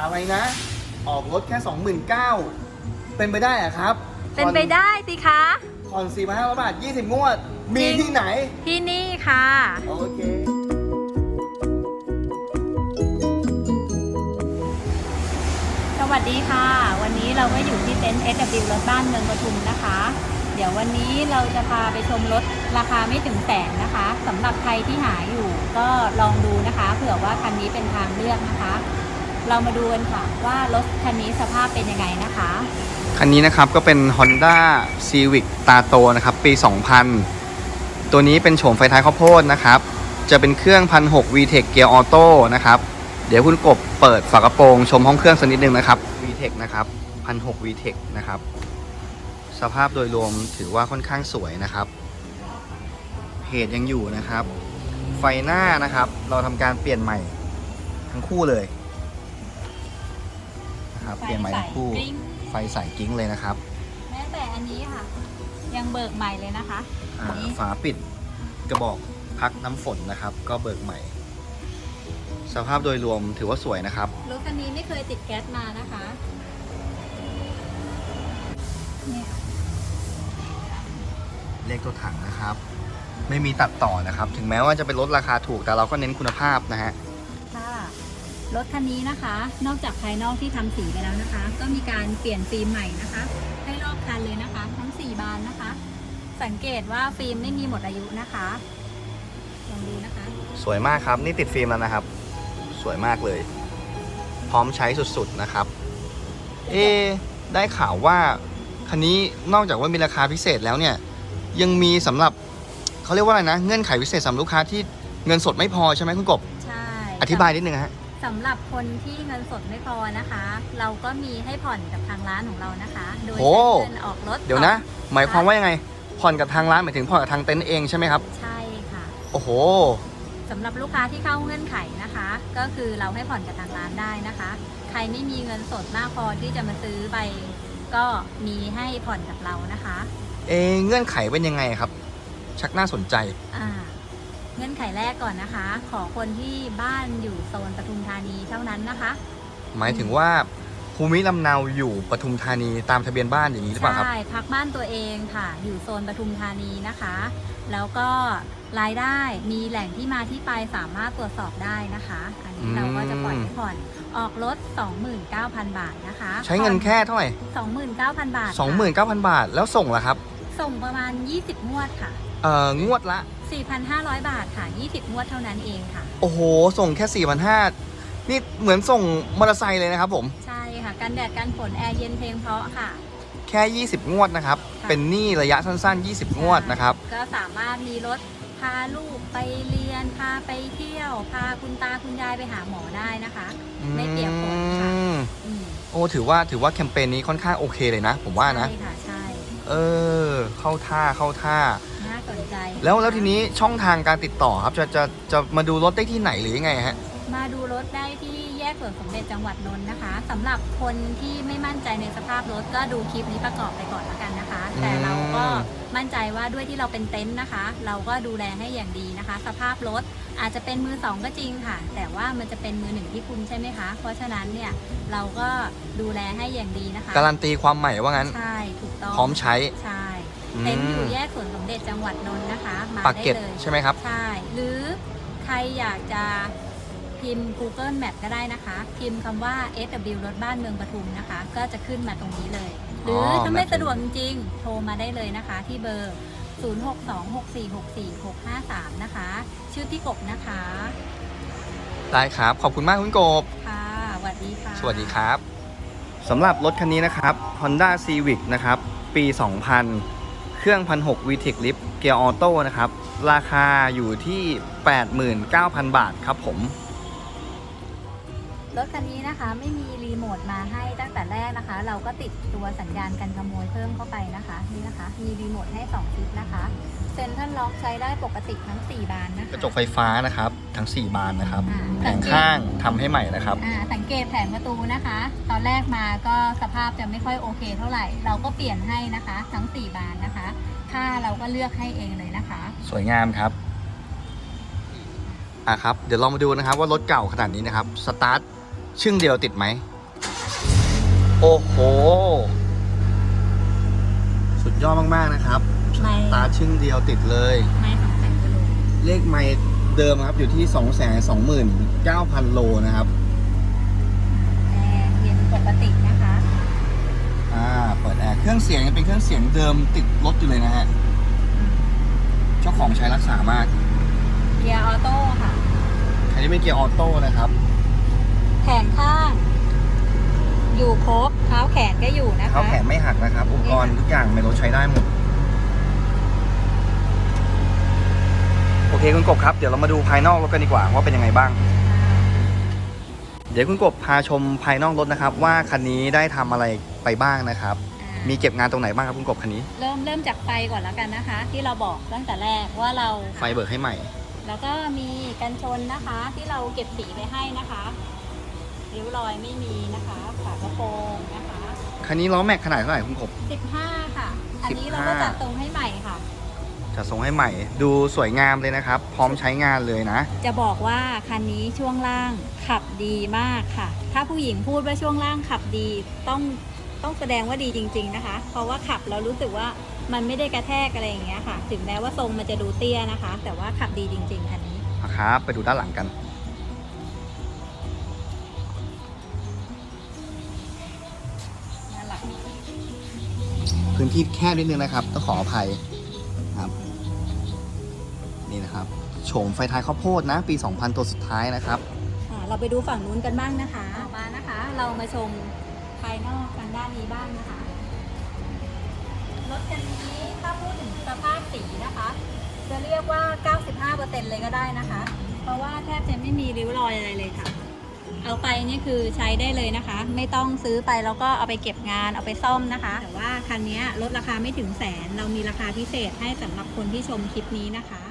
อะไรนะ ออกรถแค่29,000เป็นไปได้อะครับเป็นไปได้สิคะ ผ่อน4,500บาท20งวด มีจริง ที่ไหน ที่นี่ค่ะ โอเค สวัสดีค่ะ วันนี้เราก็อยู่ที่เต็นท์ SW รถบ้านเมืองปทุมนะคะ เดี๋ยววันนี้เราจะพาไปชมรถราคาไม่ถึงแสนนะคะสำหรับใครที่หาอยู่ก็ลองดูนะคะ เผื่อว่าคันนี้เป็นทางเลือกนะคะ เรามาดูกันค่ะว่ารถคันนี้สภาพเป็นยังไงนะคะ คันนี้นะครับก็เป็น Honda Civic ตาโตนะครับ ปี 2000 ตัวนี้เป็นโฉมไฟท้ายข้าวโพดนะครับ จะเป็นเครื่อง1,600 VTEC เกียร์ออโต้นะครับ เดี๋ยวคุณกบเปิดฝากระโปรงชมห้องเครื่องสักนิดนึงนะครับ VTEC นะครับ1,600 VTEC นะครับ สภาพโดยรวมถือว่าค่อนข้างสวยนะครับเพจยังอยู่นะครับ ไฟหน้านะครับ เราทำการเปลี่ยนใหม่ทั้งคู่เลย นะครับเปลี่ยนใหม่ทั้งคู่ ไฟใส่กิ้งเลยนะครับ แม้แต่อันนี้ค่ะ ยังเบิกใหม่เลยนะคะอ่าอันนี้ฝาปิดกระบอกพักน้ำฝนนะครับ ก็เบิกใหม่ สภาพโดยรวมถือว่าสวยนะครับ รถคันนี้ไม่เคยติดแก๊สมานะคะเนี่ยเลขตัวถังนะครับ ไม่มีตัดต่อนะครับ ถึงแม้ว่าจะเป็นรถราคาถูกแต่เราก็เน้นคุณภาพนะฮะค่ะ รถคันนี้นะคะ นอกจากภายนอกที่ทำสีไปแล้วนะคะ ก็มีการเปลี่ยนฟิล์มใหม่นะคะ ให้รอบคันเลยนะคะ ทั้ง 4 บานนะคะ สังเกตว่าฟิล์มไม่มีหมดอายุนะคะลองดูนะคะ สวยมากครับนี่ติดฟิล์มแล้วนะครับ สวยมากเลย พร้อมใช้สุดๆนะครับ เอะได้ข่าวว่าคันนี้นอกจากว่ามีราคาพิเศษแล้วเนี่ย ยังมีสำหรับเขาเรียกว่าอะไรนะ เงื่อนไขพิเศษสำหรับลูกค้าที่เงินสดไม่พอใช่ไหมคุณกบ ใช่ อธิบายนิดนึงฮะ สำหรับคนที่เงินสดไม่พอนะคะ เราก็มีให้ผ่อนกับทางร้านของเรานะคะ โดยโอ้ ใช้เงินออกรถเดี๋ยวนะ หมายความว่ายังไง ผ่อนกับทางร้านหมายถึงผ่อนกับทางเต็นท์เองใช่ไหมครับ ใช่ค่ะโอ้โห สำหรับลูกค้าที่เข้าเงื่อนไขนะคะ ก็คือเราให้ผ่อนกับทางร้านได้นะคะ ใครไม่มีเงินสดมากพอที่จะมาซื้อไป ก็มีให้ผ่อนกับเรานะคะ เอะเงื่อนไขเป็นยังไงครับ ชักน่าสนใจ อ่า เงื่อนไขแรกก่อนนะคะ ขอคนที่บ้านอยู่โซนปทุมธานีเท่านั้นนะคะ หมายถึงว่าภูมิลำเนาอยู่ปทุมธานีตามทะเบียนบ้านอย่างนี้หรือเปล่าครับ ใช่ พักบ้านตัวเองค่ะ อยู่โซนปทุมธานีนะคะ แล้วก็รายได้มีแหล่งที่มาที่ไปสามารถตรวจสอบได้นะคะ อันอืนี้มเราก็จะปล่อยให้ผ่อนออกรถ 29,000 บาทนะคะ ใช้เงินแค่เท่าไหร่29,000 บาทค่ะ29,000 บาทแล้วส่งล่ะครับ ส่งประมาณ 20 งวดค่ะ เอ่องวดละ 4,500 บาทค่ะ 20งวดเท่านั้นเองค่ะ โอ้โห ส่งแค่4,500นี่เหมือนส่งมอเตอร์ไซค์เลยนะครับผม ใช่ค่ะกันแดดกันฝนแอร์เย็นเพลงเพราะค่ะ แค่ 20 งวดนะครับ ค่ะ เป็นหนี้ระยะสั้น ๆ 20 งวดนะครับ ก็สามารถมีรถพาลูกไปเรียน พาไปเที่ยว พาคุณตาคุณยายไปหาหมอได้นะคะ ไม่เปียกฝนค่ะ อืมอืมโอ้ถือว่าถือว่าแคมเปญนี้ค่อนข้างโอเคเลยนะ ผมว่านะ ใช่ค่ะใช่ เออ เข้าท่าเข้าท่าน่า สนใจแล้วแล้วทีนี้ช่องทางการติดต่อครับจะจะจะมาดูรถได้ที่ไหนหรือยังไงฮะ มาดูรถได้ที่แยกสวนสมเด็จจังหวัดนนท์นะคะสำหรับคนที่ไม่มั่นใจในสภาพรถก็ดูคลิปนี้ประกอบไปก่อนแล้วกันนะคะ แต่เราก็มั่นใจว่าด้วยที่เราเป็นเต็นท์นะคะ เราก็ดูแลให้อย่างดีนะคะ สภาพรถอาจจะเป็นมือสองก็จริงค่ะ แต่ว่ามันจะเป็นมือหนึ่งที่คุณใช่ไหมคะ เพราะฉะนั้นเนี่ยเราก็ดูแลให้อย่างดีนะคะการันตีความใหม่ว่างั้น ใช่ถูกต้องพร้อมใช้ ใช่อืม เต็นท์อยู่แยกสวนสมเด็จจังหวัดนนท์นะคะมาปากได้เกร็ดเลยใช่ไหมครับ ใช่หรือใครอยากจะพิมพ์ Google Map ก็ได้นะคะ พิมพ์คำว่า SW รถบ้านเมืองปทุมนะคะ ก็จะขึ้นมาตรงนี้เลย หรือออถ้าไม่แบบนี้สะดวกจริงๆโทรมาได้เลยนะคะ ที่เบอร์ 0626464653 นะคะ ชื่อพี่กบนะคะ ได้ครับ ขอบคุณมากคุณกบ ค่ะสวัสดีค่ะ สวัสดีครับ สำหรับรถคันนี้นะครับ Honda Civic นะครับ ปี 2000 เครื่อง1,600 VTEC Lift เกียร์ออโต้นะครับ ราคาอยู่ที่ 89,000 บาทครับผม รถคันนี้นะคะไม่มีรีโมทมาให้ตั้งแต่แรกนะคะ เราก็ติดตัวสัญญาณกันขโมยเพิ่มเข้าไปนะคะนี่นะคะ มีรีโมทให้2ทิศนะคะเซ็นทรัลล็อกใช้ได้ปกติทั้ง 4 บานนะคะกระจกไฟฟ้านะครับทั้ง 4 บานนะครับอ่าแผงข้างทำให้ใหม่นะครับอ่าสังเกตแผงประตูนะคะ ตอนแรกมาก็สภาพจะไม่ค่อยโอเค เท่าไหร่เราก็เปลี่ยนให้นะคะ ทั้ง 4 บานนะคะค่าเราก็เลือกให้เองเลยนะคะ สวยงามครับอะครับ เดี๋ยวเรามาดูนะครับว่ารถเก่าขนาดนี้นะครับ สตาร์ท ชึ่งเดียวติดไหม โอ้โห สุดยอดมาก ๆ นะครับ ไม่ตาชึ่งเดียวติดเลย ไม่สองแสนกิโลเลขไม่เดิมครับอยู่ที่ 2 2 9 0 0 0 โลนะครับ แอร์เย็นปกตินะคะ อ่า เปิดแอร์ เครื่องเสียงยังเป็นเครื่องเสียงเดิมติดรถอยู่เลยนะฮะ เจ้าของใช้รักษามาก เกียร์ออโต้ค่ะ อันนี้เป็นเกียร์ออโต้นะครับ แขนข้าง อยู่ครบเท้าแขนก็อยู่นะคะ เท้าแขนไม่หักนะครับ อุปกรณ์ทุกอย่างในรถใช้ได้หมด โอเคคุณกบครับ เดี๋ยวเรามาดูภายนอกรถกันดีกว่าว่าเป็นยังไงบ้าง เดี๋ยวคุณกบพาชมภายนอกรถนะครับ ว่าคันนี้ได้ทำอะไรไปบ้างนะครับอ่ามีเก็บงานตรงไหนบ้างครับคุณกบคันนี้ เริ่มเริ่มจากไฟก่อนแล้วกันนะคะ ที่เราบอกตั้งแต่แรกว่าเราไฟเบิกให้ใหม่ แล้วก็มีกันชนนะคะที่เราเก็บสีไปให้นะคะ ริ้วรอยไม่มีนะคะฝากระโปรงนะคะ คันนี้ล้อแม็กขนาดเท่าไหร่คุณกบ 15 ค่ะ อันนี้เรา15ก็จัดตรงให้ใหม่ค่ะ จะส่งให้ใหม่ ดูสวยงามเลยนะครับ พร้อมใช้งานเลยนะ จะบอกว่าคันนี้ช่วงล่างขับดีมากค่ะ ถ้าผู้หญิงพูดว่าช่วงล่างขับดีต้องต้องแสดงว่าดีจริง ๆนะคะ เพราะว่าขับแล้วรู้สึกว่ามันไม่ได้กระแทกอะไรอย่างเงี้ยค่ะ ถึงแม้ว่าทรงมันจะดูเตี้ยนะคะ แต่ว่าขับดีจริง ๆคันนี้ นะครับ ไปดูด้านหลังกัน พื้นที่แคบนิดนึงนะครับต้องขออภัยครับนี่นะครับโฉมไฟท้ายข้าวโพดนะ ปี 2000 ตัวสุดท้ายนะครับอ่าเราไปดูฝั่งนู้นกันบ้างนะคะต่อมานะคะ เรามาชมภายนอกทางด้านนี้บ้างนะคะ รถคันนี้ถ้าพูดถึงสภาพสีนะคะ จะเรียกว่า 95%เลยก็ได้นะคะ เพราะว่าแทบจะไม่มีริ้วรอยอะไรเลยค่ะ เอาไปนี่คือใช้ได้เลยนะคะ ไม่ต้องซื้อไปแล้วก็เอาไปเก็บงานเอาไปซ่อมนะคะ แต่ว่าคันนี้ลดราคาไม่ถึงแสน เรามีราคาพิเศษให้สำหรับคนที่ชมคลิปนี้นะคะ